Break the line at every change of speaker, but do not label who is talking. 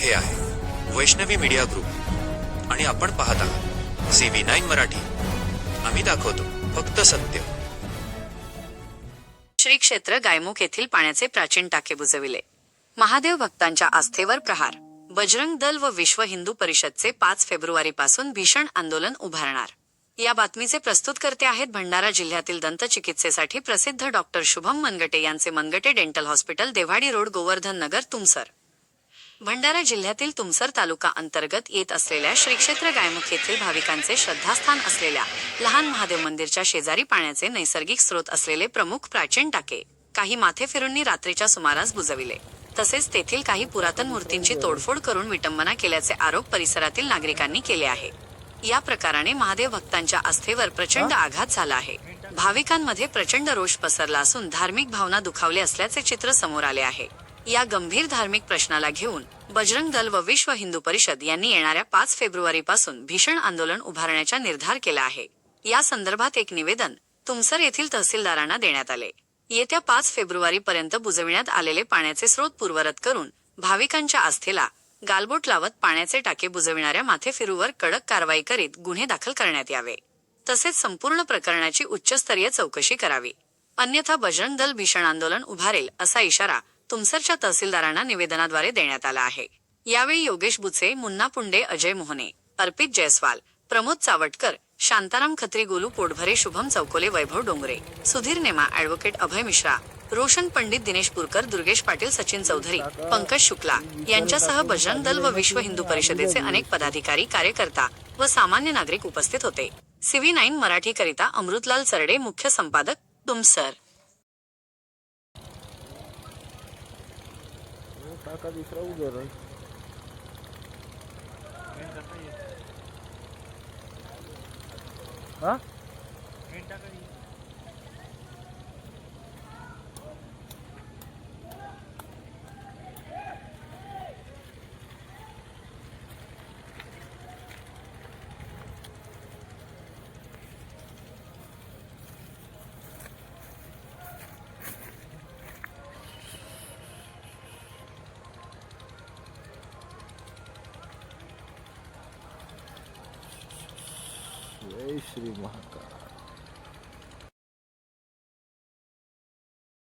हे आहे. Vaishnavi media group. आणि आपण पाहत आहात. C V nine Marathi. आम्ही दाखवतो फक्त सत्य.
श्री क्षेत्र गायमुख येथील पाण्याचे प्राचीन टाके बुजविले. महादेव भक्तांच्या आस्थेवर प्रहार. बजरंग दल व विश्व हिंदू परिषदचे पाच फेब्रुवारी पासून भीषण आंदोलन उभारणार. या बातमीचे प्रस्तुतकर्ते आहेत भंडारा जिल्ह्यातील दंतचिकित्सेसाठी प्रसिद्ध डॉक्टर शुभम मनगटे यांचे Mangate dental hospital Devadi road Govardhan Nagar Tumsar. Bhandara जिल्ह्यातील तुमसर तालुका अंतर्गत येत असलेल्या श्री क्षेत्र गायमुख येथील भाविकांचे श्रद्धास्थान असलेल्या लहान महादेव मंदिरच्या शेजारी पाण्याचे नैसर्गिक स्रोत असलेले प्रमुख प्राचीन टाके काही माथे फिरूंनी रात्रीच्या सुमारास बुजविले. तसेच तेथील काही पुरातन मूर्तींची तोडफोड करून विटंबना केल्याचे आरोप परिसरातील नागरिकांनी केले आहे. या प्रकाराने महादेव भक्तांच्या आस्थेवर प्रचंड आघात झाला आहे. भाविकांमध्ये प्रचंड रोष पसरला असून धार्मिक भावना दुखावले असल्याचे चित्र समोर आले आहे. या गंभीर धार्मिक प्रश्नाला घेऊन बजरंग दल व विश्व हिंदू परिषद यांनी येणाऱ्या पाच फेब्रुवारी पासून भीषण आंदोलन उभारण्याचा निर्धार केला आहे. या संदर्भात एक निवेदन तुमसर येथील तहसीलदारांना देण्यात आले. येत्या पाच फेब्रुवारी पर्यंत बुजविण्यात आलेले पाण्याचे स्रोत पूर्वरत करून भाविकांच्या आस्थेला गालबोट लावत पाण्याचे टाके बुजविणाऱ्या माथेफिरूवर कडक कारवाई करीत गुन्हे दाखल करण्यात यावे. तसेच संपूर्ण प्रकरणाची उच्चस्तरीय चौकशी करावी. अन्यथा बजरंग दल भीषण आंदोलन उभारेल असा इशारा तुमसरच्या तहसीलदारांना निवेदनाद्वारे देण्यात आला आहे. यावेळी योगेश बुचे मुन्ना पुंडे अजय मोहने अर्पित जयस्वाल प्रमोद चावटकर शांताराम खत्री गोलू पोटभरे शुभम चौकोले वैभव डोंगरे सुधीर नेमा ऍडव्होकेट अभय मिश्रा रोशन पंडित दिनेश पुरकर दुर्गेश पाटील सचिन चौधरी पंकज शुक्ला यांच्यासह बजरंग दल व विश्व हिंदू परिषदेचे अनेक पदाधिकारी कार्यकर्ता व सामान्य नागरिक उपस्थित होते. सीव्ही नाईन मराठी करिता अमृतलाल सरडे मुख्य संपादक तुमसर.
टाका दुसरा उभे राहील हा जय श्री महाकाल